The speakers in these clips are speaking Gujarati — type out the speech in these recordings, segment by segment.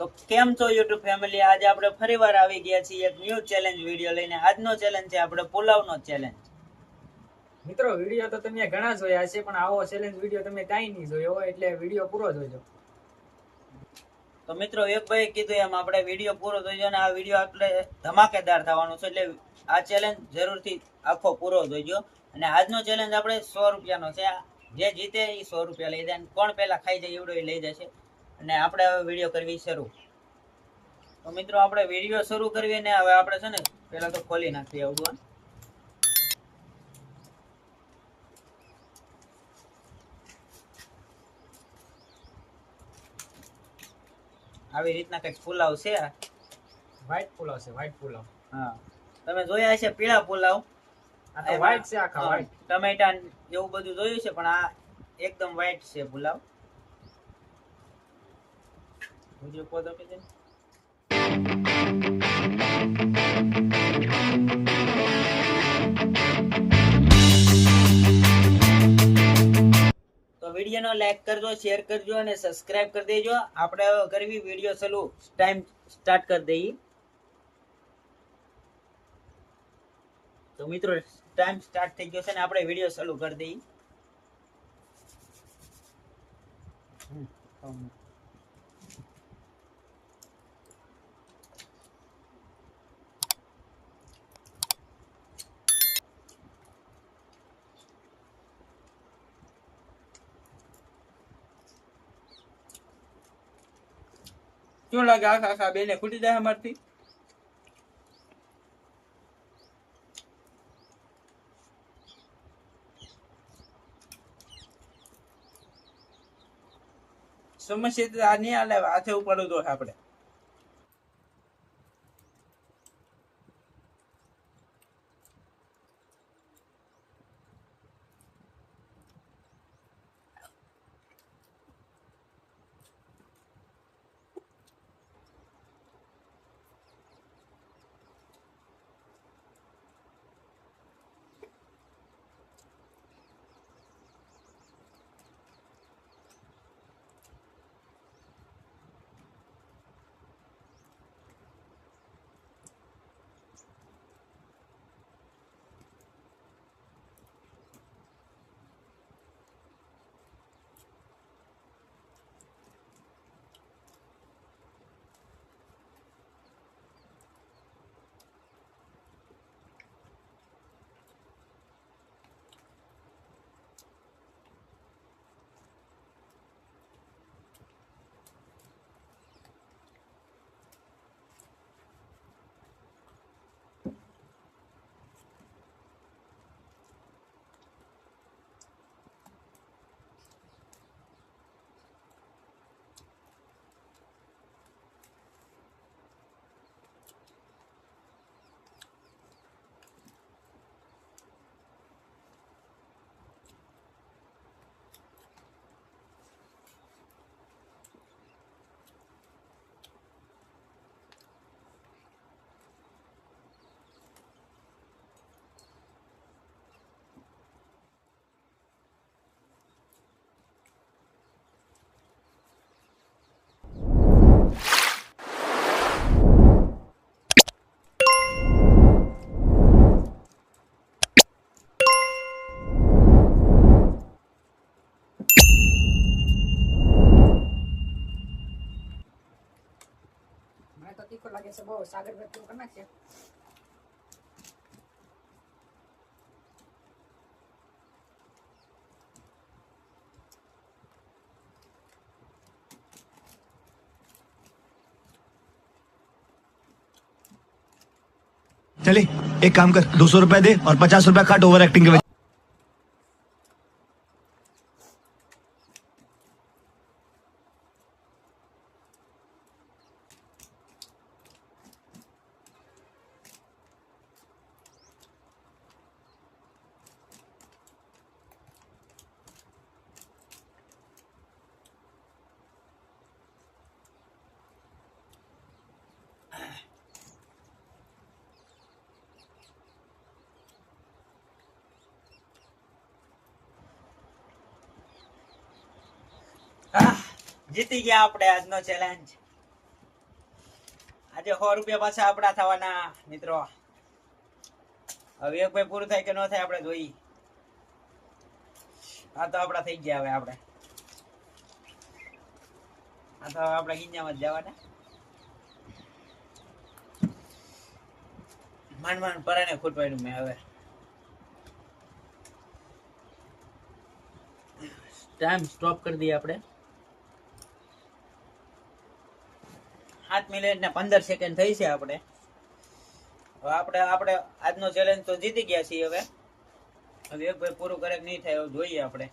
તો કેમ છો યુટ્યુબ ફેમિલી? આજે આપણે ફરીવાર આવી ગયા છીએ એક ન્યૂ ચેલેન્જ વીડિયો લઈને. આજનો ચેલેન્જ છે આપણે પુલાવનો ચેલેન્જ મિત્રો વીડિયો તો તમે ઘણા જોયા છે પણ આવો ચેલેન્જ વીડિયો તમે કાંઈ નહીં જોયો એટલે વીડિયો પૂરો જોજો. તો મિત્રો એક ભાઈ કીધું એમ આપણે વીડિયો પૂરો જોઈજો અને આ વીડિયો આપણે ધમાકેદાર થવાનો છે એટલે આ ચેલેન્જ જરૂરથી આખો પૂરો જોઈજો. અને આજનો ચેલેન્જ આપણે સો રૂપિયાનો છે. જે જીતે એ સો રૂપિયા લઈ જાય. કોણ પહેલા ખાઈ જાય એવડો એ લઈ જશે અને આપણે હવે વીડિયો કરવી શરૂ. તો મિત્રો આપણે વીડિયો શરૂ કરવી ને હવે આપણે છે ને પહેલાં તો ખોલી નાખીએ આવડું આવી રીતના કંઈક પુલાવ છે. વ્હાઈટ પુલાવ છે વ્હાઈટ પુલાવ. હા. તમે જોયા હશે પીળા પુલાવ. વ્હાઈટ છે આખા વ્હાઈટ ટમેટા એવું બધું જોયું છે પણ આ એકદમ વ્હાઈટ છે પુલાવ. બીજો પોતો કે છે તો વિડીયોનો લાઈક કરજો શેર કરજો અને સબસ્ક્રાઇબ કરી દેજો. આપણે કરવી વીડિયો ચાલુ ટાઈમ સ્ટાર્ટ કરી દઈએ. તો મિત્રો ટાઈમ સ્ટાર્ટ થઈ ગયો છે ને આપણે વીડિયો ચાલુ કરી દઈએ. શું લાગે આખા આખા બેને ખૂટી જાય અમારથી? સમસ્યા આ નહીં હાલે, હાથે ઉપાડવું તો આપણે. તો તીખો લાગે છે બહુ સાગર ભાઈ તું કરી નાખશે चले एक काम कर दो सौ रुपया दे और पचास रुपया काट ओवर एक्टिंग के જીતી ગયા આપણે આજનો ચેલેન્જ આજે સો રૂપિયા પાછા આપણા થવાના મિત્રો. હવે એક ભાઈ પૂરું થાય કે ન થાય આપણે જોઈએ. આ તો આપડા થઈ ગયા હવે આપણે. આ તો આપણે ગીંજામાં જ જવાના. માંડ માંડ પરાણે ખૂટવાડ્યું મેં હવે. ટાઈમ સ્ટોપ કરી દઈએ આપણે. સાત મિનિટ ને પંદર સેકન્ડ થઈ છે આપણે. હવે આપણે આપણે આજનો ચેલેન્જ તો જીતી ગયા છીએ હવે. હવે એક ભાઈ પૂરું કરે નહીં થાય એવું જોઈએ આપણે.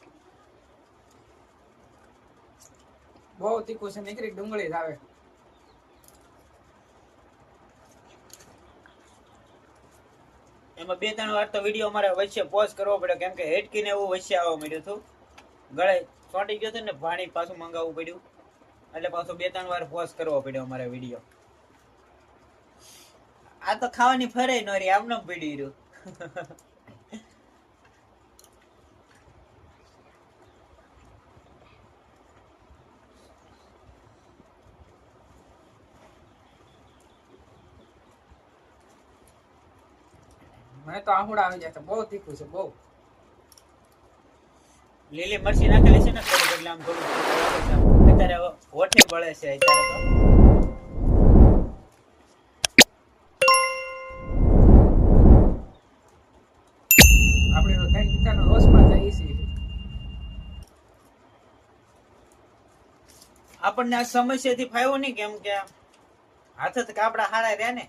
બહુ તીખું છે નીકળી ડુંગળી આવે. એમાં બે ત્રણ વાર તો વીડિયો અમારે વચ્ચે પોઝ કરવો પડ્યો કેમ કે હેડકીને એવું વચ્ચે આવવા મળ્યું હતું. ગળે ચોંટી ગયું હતું ને પાણી પાછું મંગાવવું પડ્યું. એટલે પાછો બે ત્રણ વાર પોઝ કરવો પડ્યો અમારે વીડિયો આ તો ખાવાની ફરે ન રહી આમને પડી રહ્યું. મને તો આહુડા આવી જાય બહુ તીખું છે બહુ. લીલી મરચી નાખેલી છે ને એટલે આમ થોડું અત્યારે ઓઠે બળે છે અત્યારે તો. આપણને આ સમસ્યાથી ફાવ્યો નહીં કેમ કે હાથે તો કાપડા હારા રહ્યા ને.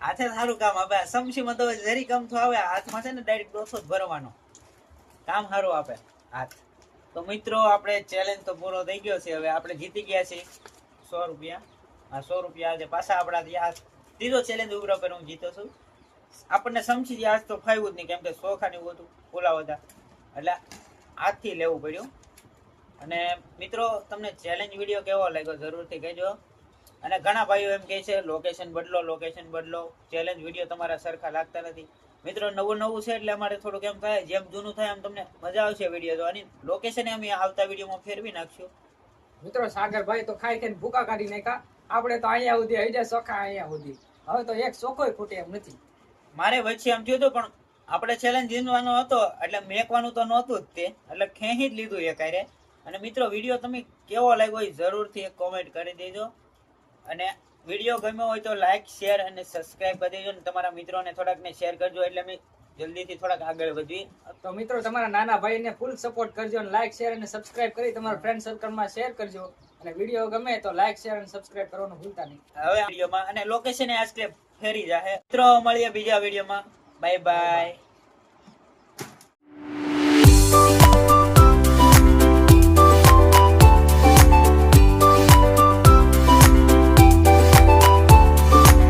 હાથે સારું કામ આપે. સમસીમાં તો જરી કામ તો આવે, હાથમાં છે ને ડાયરેક્ટ ડોસો જ ભરવાનો. કામ સારું આપે, હાથ. તો મિત્રો, આપણે ચેલેન્જ તો પૂરો થઈ ગયો છે. હવે આપણે જીતી ગયા છીએ સો રૂપિયા. આ સો રૂપિયા આજે પાછા આપણા આ ત્રીજો ચેલેન્જ ઉભરો પર હું જીતો છું. આપણને સમજી આજ તો ફાવ્યું જ નહીં, કેમ કે સોખાની હતું પુલાવ હતા એટલે હાથથી લેવું પડ્યું. અને મિત્રો, તમને ચેલેન્જ વીડિયો કેવો લાગ્યો જરૂરથી કહેજો. અને ઘણા ભાઈઓ એમ કહે છે લોકેશન બદલો લોકેશન બદલો. ચેલેન્જ વીડિયો તમારા સરખા લાગતા નથી. મિત્રો નવું નવું છે એટલે અમારે થોડુંક એમ થાય જેમ જૂનું થાય એમ તમને મજા આવશે વીડિયો જોવાની. લોકેશન અમે આવતા વિડીયોમાં ફેરવી નાખશું. મિત્રો સાગરભાઈ તો ખાઈ ખાઈને ભૂકા કાઢી નાખ્યા. આપણે તો અહીંયા સુધી આવી જાય સોખા અહીંયા સુધી. હવે તો એક ચોખ્ખોય ખૂટે એમ નથી. મારે વચ્ચે એમ થયું હતું પણ આપણે ચેલેન્જ જીતવાનો હતો એટલે મેકવાનું તો નહોતું જ તે. એટલે ખેંચી જ લીધું એ કારે અને મિત્રો વીડિયો તમે કેવો લાગ્યો એ જરૂરથી એક કોમેન્ટ કરી દેજો. અને વીડિયો ગમ્યો હોય તો લાઈક શેર અને સબસ્ક્રાઇબ કરી દેજો અને તમારા મિત્રોને થોડાકને શેર કરજો એટલે અમે જલ્દીથી થોડાક આગળ વધીએ. તો મિત્રો તમારા નાના ભાઈને ફૂલ સપોર્ટ કરજો અને લાઈક શેર અને સબસ્ક્રાઇબ કરી તમારા ફ્રેન્ડ સર્કલમાં શેર કરજો. અને વીડિયો ગમે તો લાઈક શેર અને સબસ્ક્રાઇબ કરવાનું ભૂલતા નહીં. હવે વિડીયોમાં અને લોકેશન આજકે ફેરી જાહે. મિત્રો મળીએ બીજા વિડીયોમાં. Bye bye